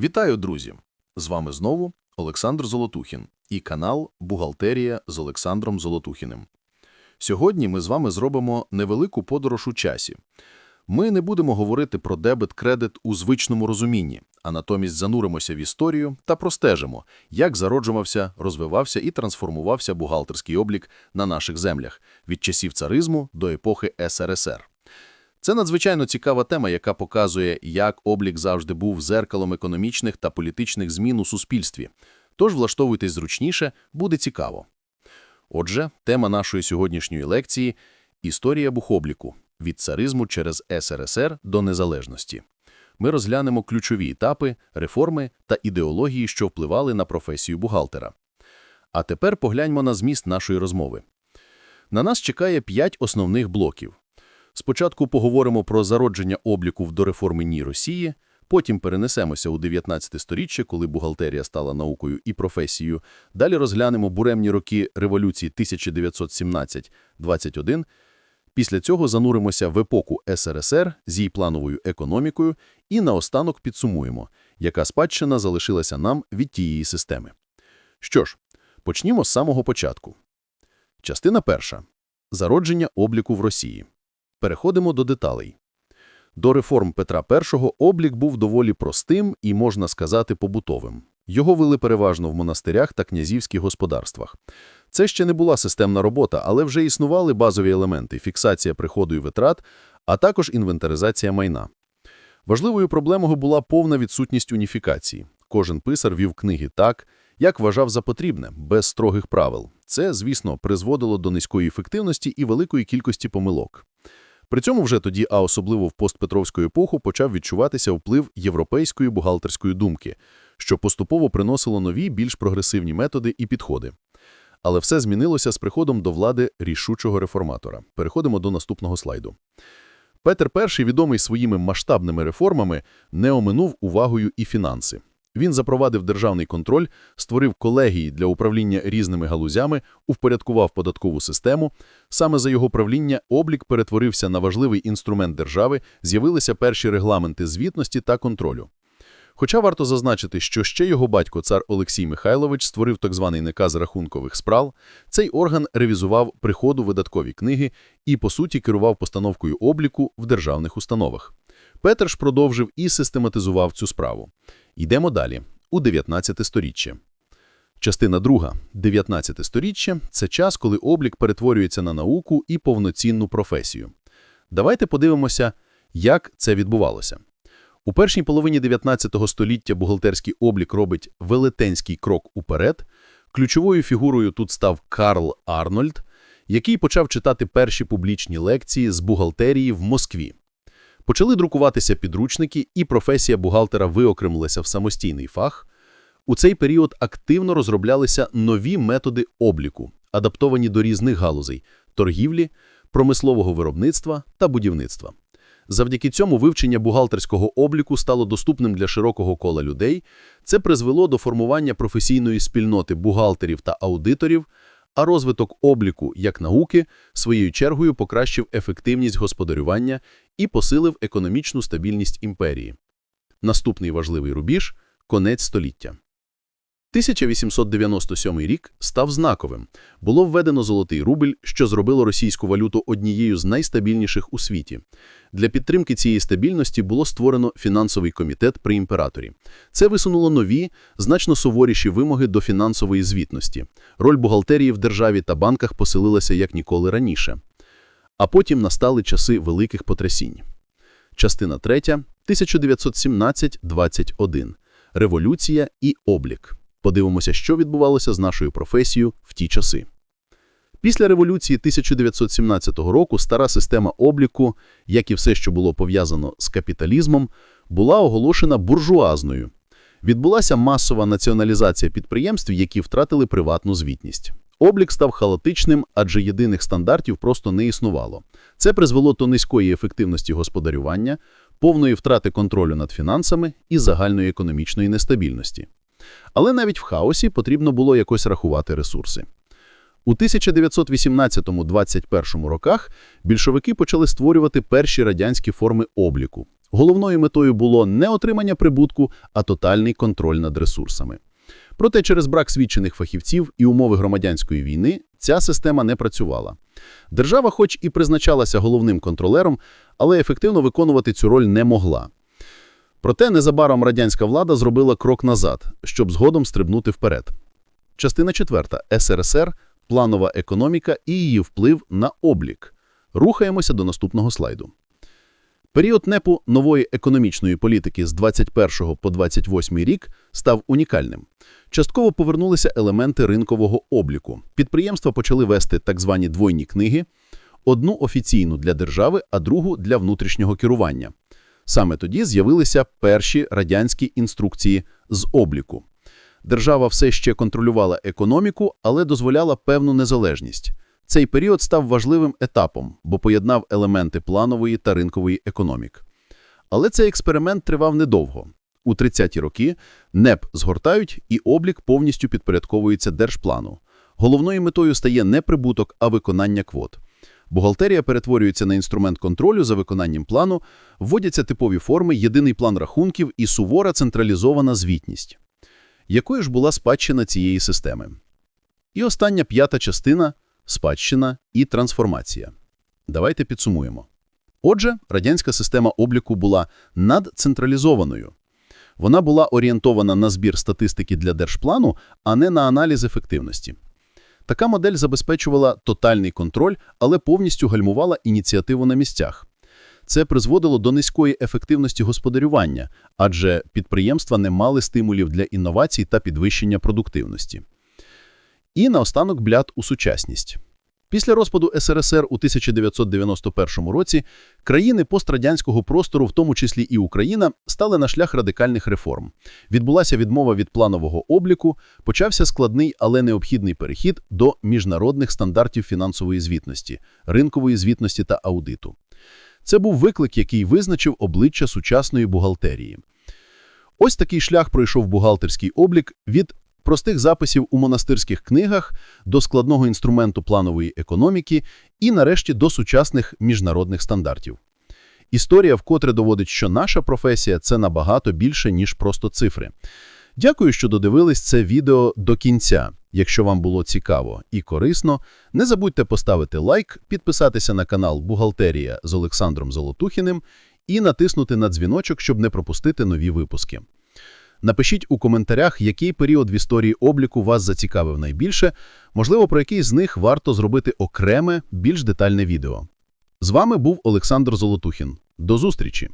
Вітаю, друзі! З вами знову Олександр Золотухін і канал «Бухгалтерія з Олександром Золотухіним». Сьогодні ми з вами зробимо невелику подорож у часі. Ми не будемо говорити про дебет-кредит у звичному розумінні, а натомість зануримося в історію та простежимо, як зароджувався, розвивався і трансформувався бухгалтерський облік на наших землях від часів царизму до епохи СРСР. Це надзвичайно цікава тема, яка показує, як облік завжди був зеркалом економічних та політичних змін у суспільстві. Тож влаштовуйтесь зручніше, буде цікаво. Отже, тема нашої сьогоднішньої лекції – історія бухобліку від царизму через СРСР до незалежності. Ми розглянемо ключові етапи, реформи та ідеології, що впливали на професію бухгалтера. А тепер погляньмо на зміст нашої розмови. На нас чекає п'ять основних блоків. Спочатку поговоримо про зародження обліку в дореформенній Росії, потім перенесемося у 19 сторіччя, коли бухгалтерія стала наукою і професією. Далі розглянемо буремні роки революції 1917-21. Після цього зануримося в епоху СРСР з її плановою економікою і наостанок підсумуємо, яка спадщина залишилася нам від тієї системи. Що ж, почнімо з самого початку. Частина перша. Зародження обліку в Росії. Переходимо до деталей. До реформ Петра І облік був доволі простим і, можна сказати, побутовим. Його вели переважно в монастирях та князівських господарствах. Це ще не була системна робота, але вже існували базові елементи – фіксація приходу і витрат, а також інвентаризація майна. Важливою проблемою була повна відсутність уніфікації. Кожен писар вів книги так, як вважав за потрібне, без строгих правил. Це, звісно, призводило до низької ефективності і великої кількості помилок. При цьому вже тоді, а особливо в постпетровську епоху, почав відчуватися вплив європейської бухгалтерської думки, що поступово приносило нові, більш прогресивні методи і підходи. Але все змінилося з приходом до влади рішучого реформатора. Переходимо до наступного слайду. Петер І, відомий своїми масштабними реформами, не оминув увагою і фінанси. Він запровадив державний контроль, створив колегії для управління різними галузями, упорядкував податкову систему. Саме за його правління облік перетворився на важливий інструмент держави, з'явилися перші регламенти звітності та контролю. Хоча варто зазначити, що ще його батько, цар Олексій Михайлович, створив так званий наказ рахункових справ, цей орган ревізував приходу видаткові книги і, по суті, керував постановкою обліку в державних установах. Петр ж продовжив і систематизував цю справу. Йдемо далі, у 19 сторіччя. Частина друга. 19 сторіччя – це час, коли облік перетворюється на науку і повноцінну професію. Давайте подивимося, як це відбувалося. У першій половині 19 століття бухгалтерський облік робить велетенський крок уперед. Ключовою фігурою тут став Карл Арнольд, який почав читати перші публічні лекції з бухгалтерії в Москві. Почали друкуватися підручники, і професія бухгалтера виокремилася в самостійний фах. У цей період активно розроблялися нові методи обліку, адаптовані до різних галузей – торгівлі, промислового виробництва та будівництва. Завдяки цьому вивчення бухгалтерського обліку стало доступним для широкого кола людей. Це призвело до формування професійної спільноти бухгалтерів та аудиторів, а розвиток обліку як науки своєю чергою покращив ефективність господарювання і посилив економічну стабільність імперії. Наступний важливий рубіж – конець століття. 1897 рік став знаковим. Було введено золотий рубль, що зробило російську валюту однією з найстабільніших у світі. Для підтримки цієї стабільності було створено фінансовий комітет при імператорі. Це висунуло нові, значно суворіші вимоги до фінансової звітності. Роль бухгалтерії в державі та банках посилилася як ніколи раніше. А потім настали часи великих потрясінь. Частина 3. 1917-21. Революція і облік. Подивимося, що відбувалося з нашою професією в ті часи. Після революції 1917 року стара система обліку, як і все, що було пов'язано з капіталізмом, була оголошена буржуазною. Відбулася масова націоналізація підприємств, які втратили приватну звітність. Облік став хаотичним, адже єдиних стандартів просто не існувало. Це призвело до низької ефективності господарювання, повної втрати контролю над фінансами і загальної економічної нестабільності. Але навіть в хаосі потрібно було якось рахувати ресурси. У 1918-21 роках більшовики почали створювати перші радянські форми обліку Головною метою було не отримання прибутку, а тотальний контроль над ресурсами. Проте через брак свідчених фахівців і умови громадянської війни ця система не працювала. Держава хоч і призначалася головним контролером, але ефективно виконувати цю роль не могла. Проте незабаром радянська влада зробила крок назад, щоб згодом стрибнути вперед. Частина четверта. СРСР, планова економіка і її вплив на облік. Рухаємося до наступного слайду. Період НЕПу нової економічної політики з 21 по 28 рік став унікальним. Частково повернулися елементи ринкового обліку. Підприємства почали вести так звані двойні книги, одну офіційну для держави, а другу для внутрішнього керування. Саме тоді з'явилися перші радянські інструкції з обліку. Держава все ще контролювала економіку, але дозволяла певну незалежність. Цей період став важливим етапом, бо поєднав елементи планової та ринкової економік. Але цей експеримент тривав недовго. У 30-ті роки НЕП згортають і облік повністю підпорядковується держплану. Головною метою стає не прибуток, а виконання квот. Бухгалтерія перетворюється на інструмент контролю за виконанням плану, вводяться типові форми, єдиний план рахунків і сувора централізована звітність. Якою ж була спадщина цієї системи? І остання п'ята частина – спадщина і трансформація. Давайте підсумуємо. Отже, радянська система обліку була надцентралізованою. Вона була орієнтована на збір статистики для держплану, а не на аналіз ефективності. Така модель забезпечувала тотальний контроль, але повністю гальмувала ініціативу на місцях. Це призводило до низької ефективності господарювання, адже підприємства не мали стимулів для інновацій та підвищення продуктивності. І наостанок бляд у сучасність. Після розпаду СРСР у 1991 році країни пострадянського простору, в тому числі і Україна, стали на шлях радикальних реформ. Відбулася відмова від планового обліку, почався складний, але необхідний перехід до міжнародних стандартів фінансової звітності, ринкової звітності та аудиту. Це був виклик, який визначив обличчя сучасної бухгалтерії. Ось такий шлях пройшов бухгалтерський облік від простих записів у монастирських книгах до складного інструменту планової економіки і, нарешті, до сучасних міжнародних стандартів. Історія вкотре доводить, що наша професія – це набагато більше, ніж просто цифри. Дякую, що додивились це відео до кінця. Якщо вам було цікаво і корисно, не забудьте поставити лайк, підписатися на канал «Бухгалтерія» з Олександром Золотухіним і натиснути на дзвіночок, щоб не пропустити нові випуски. Напишіть у коментарях, який період в історії обліку вас зацікавив найбільше, можливо, про який з них варто зробити окреме, більш детальне відео. З вами був Олександр Золотухін. До зустрічі!